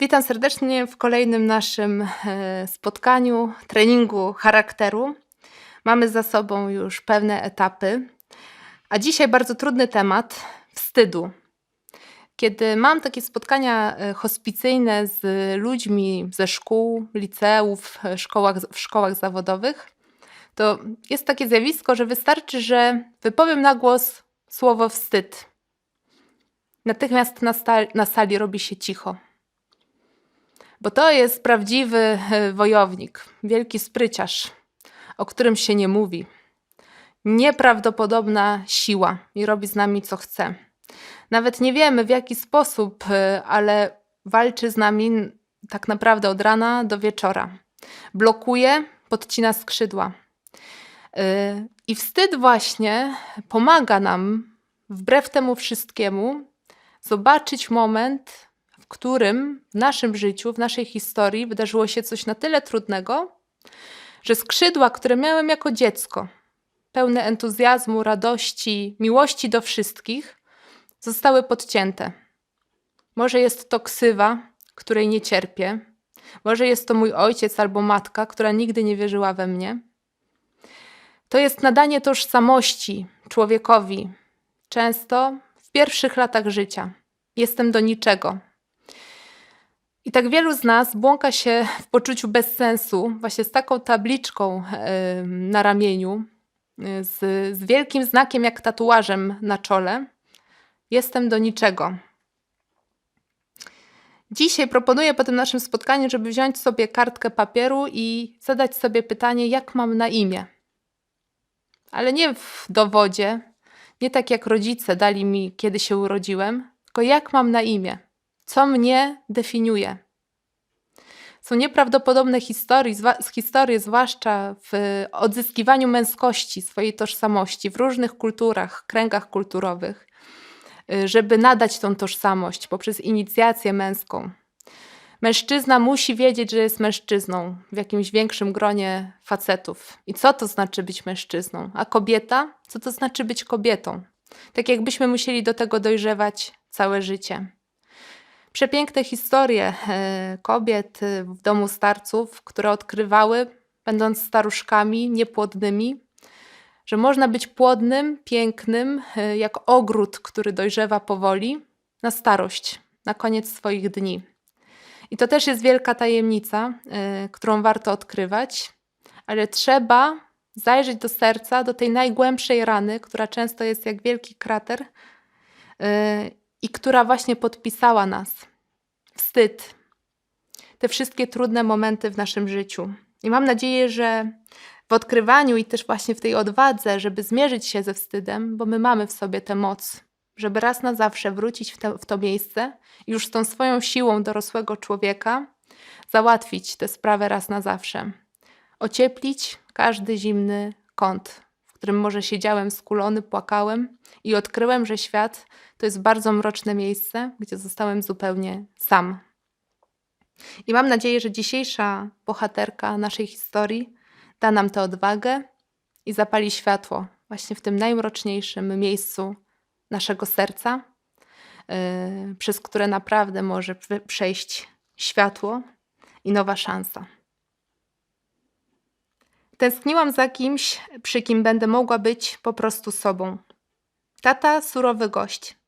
Witam serdecznie w kolejnym naszym e, spotkaniu, treningu charakteru. Mamy za sobą już pewne etapy, a dzisiaj bardzo trudny temat wstydu. Kiedy mam takie spotkania e, hospicyjne z ludźmi ze szkół, liceów, e, szkołach, w szkołach zawodowych, to jest takie zjawisko, że wystarczy, że wypowiem na głos słowo wstyd. Natychmiast na, na sali robi się cicho. Bo to jest prawdziwy e, wojownik, wielki spryciarz, o którym się nie mówi. Nieprawdopodobna siła i robi z nami co chce. Nawet nie wiemy w jaki sposób, e, ale walczy z nami tak naprawdę od rana do wieczora. Blokuje, podcina skrzydła. E, I wstyd właśnie pomaga nam, wbrew temu wszystkiemu, zobaczyć moment, którym w naszym życiu, w naszej historii wydarzyło się coś na tyle trudnego, że skrzydła, które miałem jako dziecko, pełne entuzjazmu, radości, miłości do wszystkich, zostały podcięte. Może jest to ksywa, której nie cierpię, może jest to mój ojciec albo matka, która nigdy nie wierzyła we mnie. To jest nadanie tożsamości człowiekowi, często w pierwszych latach życia. Jestem do niczego. I tak wielu z nas błąka się w poczuciu bezsensu, właśnie z taką tabliczką na ramieniu, e, z, z wielkim znakiem jak tatuażem na czole. Jestem do niczego. Dzisiaj proponuję po tym naszym spotkaniu, żeby wziąć sobie kartkę papieru i zadać sobie pytanie, jak mam na imię. Ale nie w dowodzie, nie tak jak rodzice dali mi, kiedy się urodziłem, tylko jak mam na imię, co mnie definiuje. Są nieprawdopodobne historie, historie, zwłaszcza w odzyskiwaniu męskości, swojej tożsamości w różnych kulturach, kręgach kulturowych, y, żeby nadać tą tożsamość poprzez inicjację męską. Mężczyzna musi wiedzieć, że jest mężczyzną w jakimś większym gronie facetów. I co to znaczy być mężczyzną? A kobieta? Co to znaczy być kobietą? Tak jakbyśmy musieli do tego dojrzewać całe życie. Przepiękne historie e, kobiet e, w domu starców, które odkrywały, będąc staruszkami niepłodnymi, że można być płodnym, pięknym, e, jak ogród, który dojrzewa powoli, na starość, na koniec swoich dni. I to też jest wielka tajemnica, którą warto odkrywać, ale trzeba zajrzeć do serca, do tej najgłębszej rany, która często jest jak wielki krater i która właśnie podpisała nas. Wstyd. Te wszystkie trudne momenty w naszym życiu. I mam nadzieję, że w odkrywaniu i też właśnie w tej odwadze, żeby zmierzyć się ze wstydem, bo my mamy w sobie tę moc, żeby raz na zawsze wrócić w, w to miejsce i już z tą swoją siłą dorosłego człowieka załatwić tę sprawę raz na zawsze. Ocieplić każdy zimny kąt, którym może siedziałem skulony, płakałem i odkryłem, że świat to jest bardzo mroczne miejsce, gdzie zostałem zupełnie sam. I mam nadzieję, że dzisiejsza bohaterka naszej historii da nam tę odwagę i zapali światło właśnie w tym najmroczniejszym miejscu naszego serca, yy, przez które naprawdę może przejść światło i nowa szansa. Tęskniłam za kimś, przy kim będę mogła być po prostu sobą. Tata surowy gość.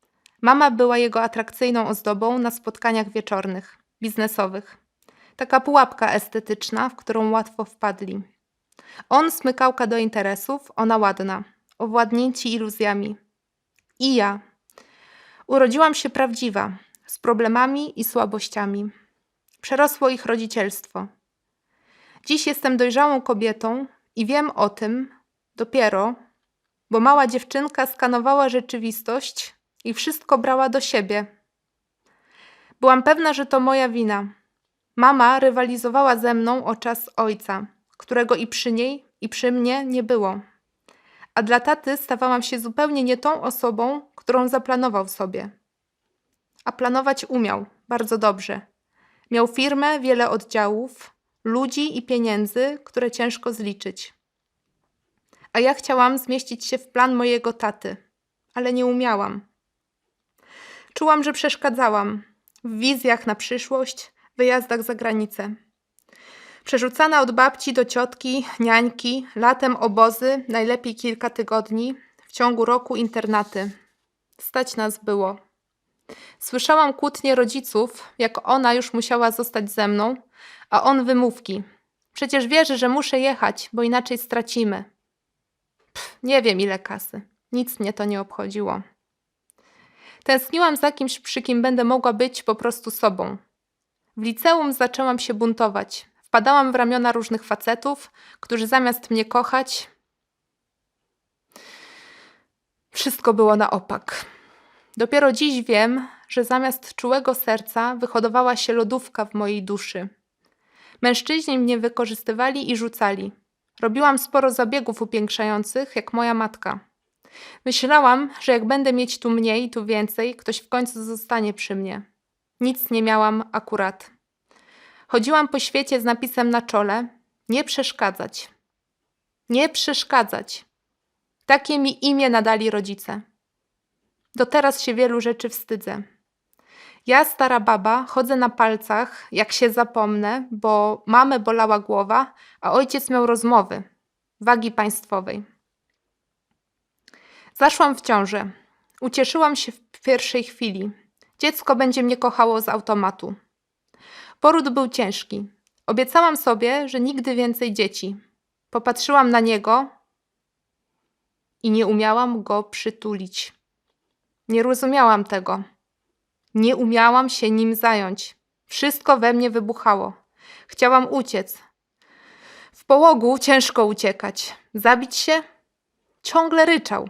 Mama była jego atrakcyjną ozdobą na spotkaniach wieczornych, biznesowych. Taka pułapka estetyczna, w którą łatwo wpadli. On smykałka do interesów, ona ładna, owładnięci iluzjami, i ja. Urodziłam się prawdziwa, z problemami i słabościami. Przerosło ich rodzicielstwo. Dziś jestem dojrzałą kobietą i wiem o tym dopiero, bo mała dziewczynka skanowała rzeczywistość i wszystko brała do siebie. Byłam pewna, że to moja wina. Mama rywalizowała ze mną o czas ojca, którego i przy niej, i przy mnie nie było a dla taty stawałam się zupełnie nie tą osobą, którą zaplanował sobie. A planować umiał bardzo dobrze. Miał firmę, wiele oddziałów, ludzi i pieniędzy, które ciężko zliczyć. A ja chciałam zmieścić się w plan mojego taty, ale nie umiałam. Czułam, że przeszkadzałam w wizjach na przyszłość, wyjazdach za granicę. Przerzucana od babci do ciotki, niańki, latem obozy, najlepiej kilka tygodni, w ciągu roku internaty. Stać nas było. Słyszałam kłótnie rodziców, jak ona już musiała zostać ze mną, a on wymówki. Przecież wierzy, że muszę jechać, bo inaczej stracimy. Pff, nie wiem ile kasy. Nic mnie to nie obchodziło. Tęskniłam za kimś, przy kim będę mogła być po prostu sobą. W liceum zaczęłam się buntować. Wpadałam w ramiona różnych facetów, którzy zamiast mnie kochać, wszystko było na opak. Dopiero dziś wiem, że zamiast czułego serca wyhodowała się lodówka w mojej duszy. Mężczyźni mnie wykorzystywali i rzucali. Robiłam sporo zabiegów upiększających, jak moja matka. Myślałam, że jak będę mieć tu mniej, tu więcej, ktoś w końcu zostanie przy mnie. Nic nie miałam akurat. Chodziłam po świecie z napisem na czole: Nie przeszkadzać. Nie przeszkadzać. Takie mi imię nadali rodzice. Do teraz się wielu rzeczy wstydzę. Ja, stara baba, chodzę na palcach, jak się zapomnę, bo mamę bolała głowa, a ojciec miał rozmowy wagi państwowej. Zaszłam w ciążę. Ucieszyłam się w pierwszej chwili. Dziecko będzie mnie kochało z automatu. Poród był ciężki. Obiecałam sobie, że nigdy więcej dzieci. Popatrzyłam na niego i nie umiałam go przytulić. Nie rozumiałam tego. Nie umiałam się nim zająć. Wszystko we mnie wybuchało. Chciałam uciec. W połogu ciężko uciekać. Zabić się? Ciągle ryczał.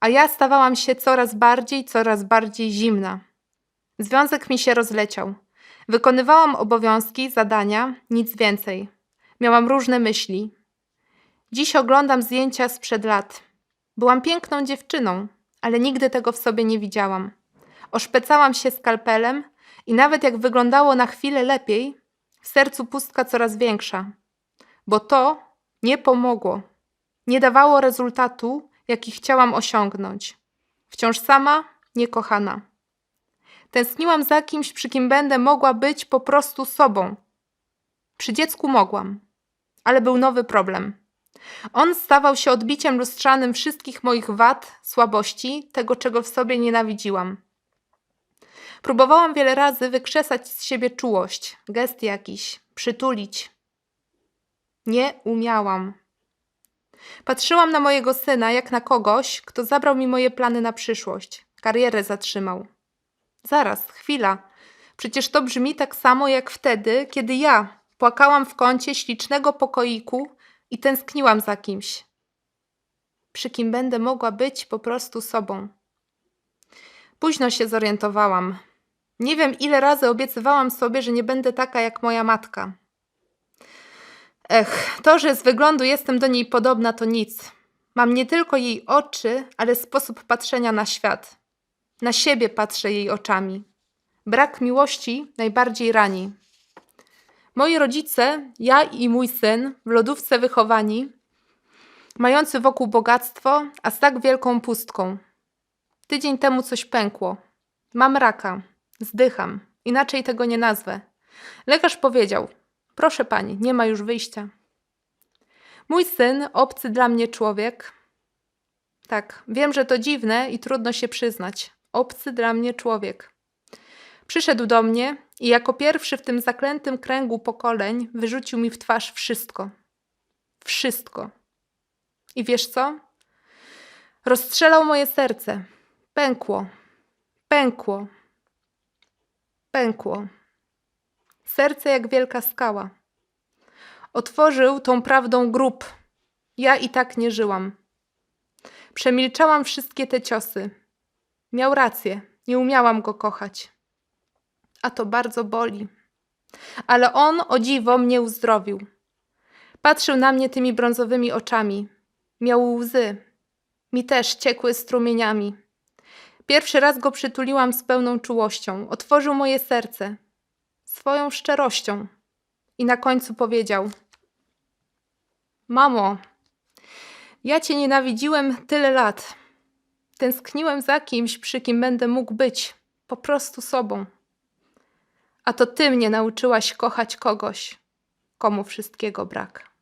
A ja stawałam się coraz bardziej, coraz bardziej zimna. Związek mi się rozleciał. Wykonywałam obowiązki, zadania, nic więcej. Miałam różne myśli. Dziś oglądam zdjęcia sprzed lat. Byłam piękną dziewczyną, ale nigdy tego w sobie nie widziałam. Oszpecałam się skalpelem i nawet jak wyglądało na chwilę lepiej, w sercu pustka coraz większa. Bo to nie pomogło. Nie dawało rezultatu, jaki chciałam osiągnąć. Wciąż sama, niekochana. Tęskniłam za kimś, przy kim będę mogła być po prostu sobą. Przy dziecku mogłam, ale był nowy problem. On stawał się odbiciem lustrzanym wszystkich moich wad, słabości, tego, czego w sobie nienawidziłam. Próbowałam wiele razy wykrzesać z siebie czułość, gest jakiś, przytulić. Nie umiałam. Patrzyłam na mojego syna jak na kogoś, kto zabrał mi moje plany na przyszłość, karierę zatrzymał. Zaraz, chwila. Przecież to brzmi tak samo jak wtedy, kiedy ja płakałam w kącie ślicznego pokoiku i tęskniłam za kimś, przy kim będę mogła być po prostu sobą. Późno się zorientowałam. Nie wiem, ile razy obiecywałam sobie, że nie będę taka jak moja matka. Ech, to, że z wyglądu jestem do niej podobna, to nic. Mam nie tylko jej oczy, ale sposób patrzenia na świat. Na siebie patrzę jej oczami. Brak miłości najbardziej rani. Moi rodzice, ja i mój syn, w lodówce wychowani, mający wokół bogactwo, a z tak wielką pustką. Tydzień temu coś pękło. Mam raka. Zdycham. Inaczej tego nie nazwę. Lekarz powiedział: Proszę pani, nie ma już wyjścia. Mój syn, obcy dla mnie człowiek. Tak, wiem, że to dziwne i trudno się przyznać. Obcy dla mnie człowiek. Przyszedł do mnie i jako pierwszy w tym zaklętym kręgu pokoleń wyrzucił mi w twarz wszystko. Wszystko. I wiesz co? Rozstrzelał moje serce. Pękło. Pękło. Pękło. Serce jak wielka skała. Otworzył tą prawdą grób. Ja i tak nie żyłam. Przemilczałam wszystkie te ciosy. Miał rację, nie umiałam go kochać. A to bardzo boli. Ale on o dziwo mnie uzdrowił. Patrzył na mnie tymi brązowymi oczami. Miał łzy. Mi też ciekły strumieniami. Pierwszy raz go przytuliłam z pełną czułością. Otworzył moje serce. Swoją szczerością. I na końcu powiedział: Mamo, ja cię nienawidziłem tyle lat. Tęskniłem za kimś, przy kim będę mógł być po prostu sobą. A to ty mnie nauczyłaś kochać kogoś, komu wszystkiego brak.